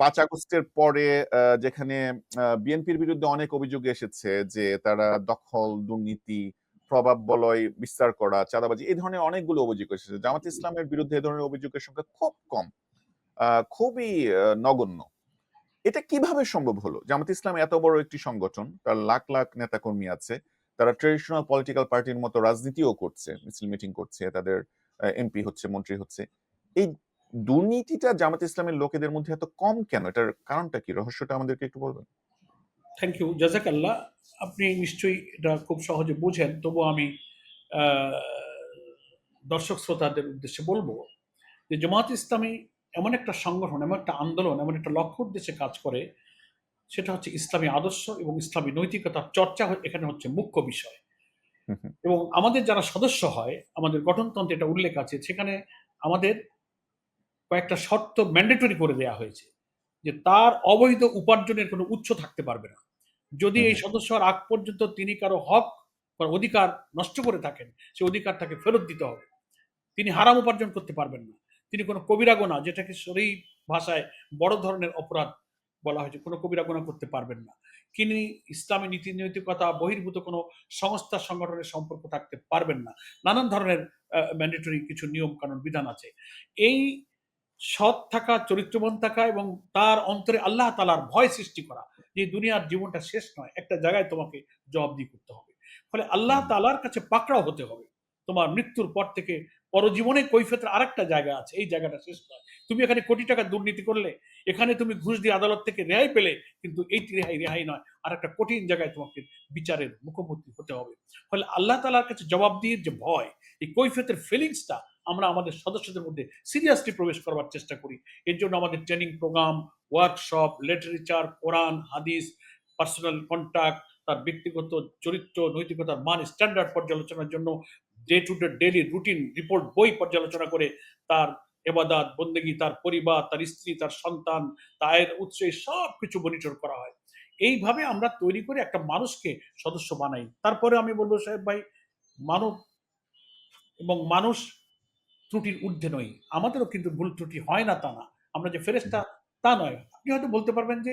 পাঁচ আগস্টের পরে যেখানে বিএনপির বিরুদ্ধে অনেক অভিযোগ এসেছে যে তারা দখল, দুর্নীতি, প্রভাব বলয় বিস্তার করা, চাঁদাবাজি, এই ধরনের অনেকগুলো অভিযোগ এসেছে। জামাত ইসলামের বিরুদ্ধে এই ধরনের অভিযোগের সংখ্যা খুব কম খুবই নগণ্য। এটা কীভাবে সম্ভব হলো? জামাত ইসলাম এত বড় একটি সংগঠন, তার লাখ লাখ নেতাকর্মী আছে, তারা ট্রেডিশনাল পলিটিক্যাল পার্টির মতো রাজনীতিও করছে, মিছিল মিটিং করছে, তাদের এমপি হচ্ছে, মন্ত্রী হচ্ছে। এই দুর্নীতিটা জামাত ইসলামের লোকেদের মধ্যে এত কম কেন? এটার কারণটা কি? রহস্যটা আমাদেরকে একটু বলবেন। থ্যাংক ইউ জাজাক আল্লাহ আপনি নিশ্চয়ই এটা খুব সহজে বুঝেন। তবু আমি দর্শক শ্রোতাদের উদ্দেশ্যে বলব যে জামাত ইসলামী এমন একটা সংগঠন এমন একটা আন্দোলন এমন একটা লক্ষ্য উদ্দেশ্যে কাজ করে সেটা হচ্ছে ইসলামী আদর্শ এবং ইসলামী নৈতিকতার চর্চা এখানে হচ্ছে মুখ্য বিষয়। এবং আমাদের যারা সদস্য হয় আমাদের গঠনতন্ত্রে এটা উল্লেখ আছে সেখানে আমাদের কয়েকটা শর্ত ম্যান্ডেটরি করে দেয়া হয়েছে যে তার অবৈধ উপার্জনের কোনো উৎস থাকতে পারবে না। যদি এই সদস্য হওয়ার আগ পর্যন্ত তিনি কারও হক বা অধিকার নষ্ট করে থাকেন সেই অধিকার তাকে ফেরত দিতে হবে। তিনি হারাম উপার্জন করতে পারবেন না। তিনি কোনো কবিরা গোনা যেটাকে শরীর ভাষায় বড় ধরনের অপরাধ বলা হয়েছে কোনো কবিরা গোনা করতে পারবেন না। তিনি ইসলামী নীতি নৈতিকতা বহির্ভূত কোনো সংস্থা সংগঠনের সম্পর্ক থাকতে পারবেন না। নানান ধরনের ম্যান্ডেটরি কিছু নিয়ম কানুন বিধান আছে। এই সৎ থাকা চরিত্রবান থাকা এবং তার অন্তরে আল্লাহ তালার ভয় সৃষ্টি করা যে দুনিয়ার জীবনটা শেষ নয়। একটা জায়গায় তোমাকে জবাবদি করতে হবে। ফলে আল্লাহ তালার কাছে পাকড়াও হতে হবে। তোমার মৃত্যুর পর থেকে পরজীবনে কৈফেতের আরেকটা জায়গা আছে। এই জায়গাটা শেষ নয়। তুমি এখানে কোটি টাকা দুর্নীতি করলে এখানে তুমি ঘুষ দিয়ে আদালত থেকে রেহাই পেলে কিন্তু এই রেহাই রেহাই নয়। আর একটা কঠিন জায়গায় তোমাকে বিচারের মুখোমুখি হতে হবে। ফলে আল্লাহ তালার কাছে জবাব দিয়ে যে ভয় এই কৈফেতের ফিলিংসটা আমরা আমাদের সদস্যদের মধ্যে সিরিয়াসলি প্রবেশ করবার চেষ্টা করি। এর জন্য আমাদের ট্রেনিং প্রোগ্রাম ওয়ার্কশপ লিটারেচার কোরআন হাদিস পার্সোনাল কন্ট্যাক্ট তার ব্যক্তিগত চরিত্র, নৈতিকতার মান স্ট্যান্ডার্ড পর্যালোচনার জন্য day to day daily routine report বই পর্যালোচনা করে তার এবাদাত, বন্দেগী, তার পরিবার, তার স্ত্রী, তার সন্তান তার উৎস সব কিছু মনিটর করা হয়। এইভাবে আমরা তৈরি করে একটা মানুষকে সদস্য বানাই। তারপরে আমি বলব, সাহেব ভাই, মানব এবং মানুষ ত্রুটির ঊর্ধ্বে নই। আমাদেরও কিন্তু ভুল ত্রুটি হয় না তা না। আমরা যে ফেরেস্তা তা নয়। আপনি হয়তো বলতে পারবেন যে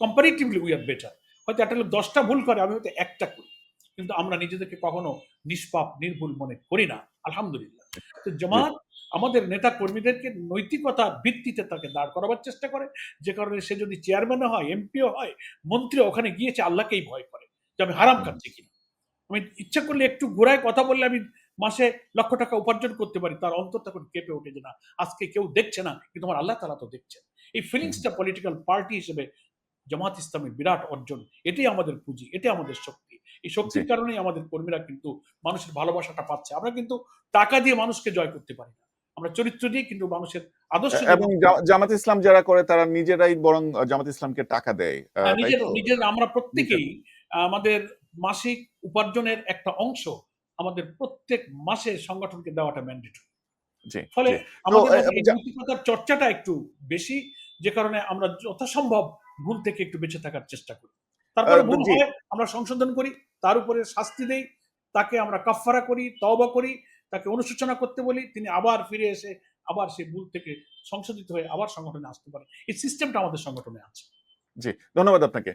কম্পারিটিভলি উই আর বেটার হয়তো একটা লোক দশটা ভুল করে আমি হয়তো একটা করি। কিন্তু আমরা নিজেদেরকে কখনো নিষ্পাপ নির্ভুল মনে করি না। আলহামদুলিল্লাহ। তো জামাত আমাদের নেতা কর্মীদেরকে নৈতিকতার ভিত্তিতে তাকে দাঁড় করাবার চেষ্টা করে। যে কারণে সে যদি চেয়ারম্যানও হয় এমপিও হয় মন্ত্রী ওখানে গিয়েছে আল্লাহকেই ভয় করে যে আমি হারাম খাচ্ছি কিনা। আমি ইচ্ছা করলে একটু ঘোরায় কথা বললে আমি মাসে লক্ষ টাকা উপার্জন করতে পারি তার অন্তর তখন কেঁপে ওঠে যে না। আজকে কেউ দেখছে না কিন্তু আমার আল্লাহ তালা তো দেখছেন। এই ফিলিংসটা পলিটিক্যাল পার্টি হিসেবে জামাত ইসলামের বিরাট অর্জন এটাই আমাদের পুঁজি এটাই আমাদের শক্তি। এই শক্তির কারণেই আমাদের কর্মীরা কিন্তু মানুষের ভালোবাসাটা পাচ্ছে। আমরা কিন্তু টাকা দিয়ে মানুষকে জয় করতে পারি না। আমরা চরিত্র দিয়ে কিন্তু মানুষের আদর্শ এবং জামাত ইসলাম যারা করে তারা নিজেরাই বরং জামাত ইসলামকে টাকা দেয়। হ্যাঁ, নিজের নিজের আমরা প্রত্যেকেই আমাদের মাসিক উপার্জনের একটা অংশ আমাদের প্রত্যেক মাসে সংগঠনকে দেওয়াটা ম্যান্ডেটরি ফলে আমাদের চর্চাটা একটু বেশি যে কারণে আমরা যথাসম্ভব ভুল থেকে একটু বেঁচে থাকার চেষ্টা করি। তারপরে ভুল। হয় আমরা সংশোধন করি তার উপরে শাস্তি দেই তাকে আমরা কাফফারা করি তওবা করি তাকে অনুশোচনা করতে বলি তিনি আবার ফিরে এসে আবার সেই ভুল থেকে সংশোধিত হয়ে আবার সংগঠনে আসতে পারে এই সিস্টেমটা আমাদের সংগঠনে আছে। জি ধন্যবাদ আপনাকে।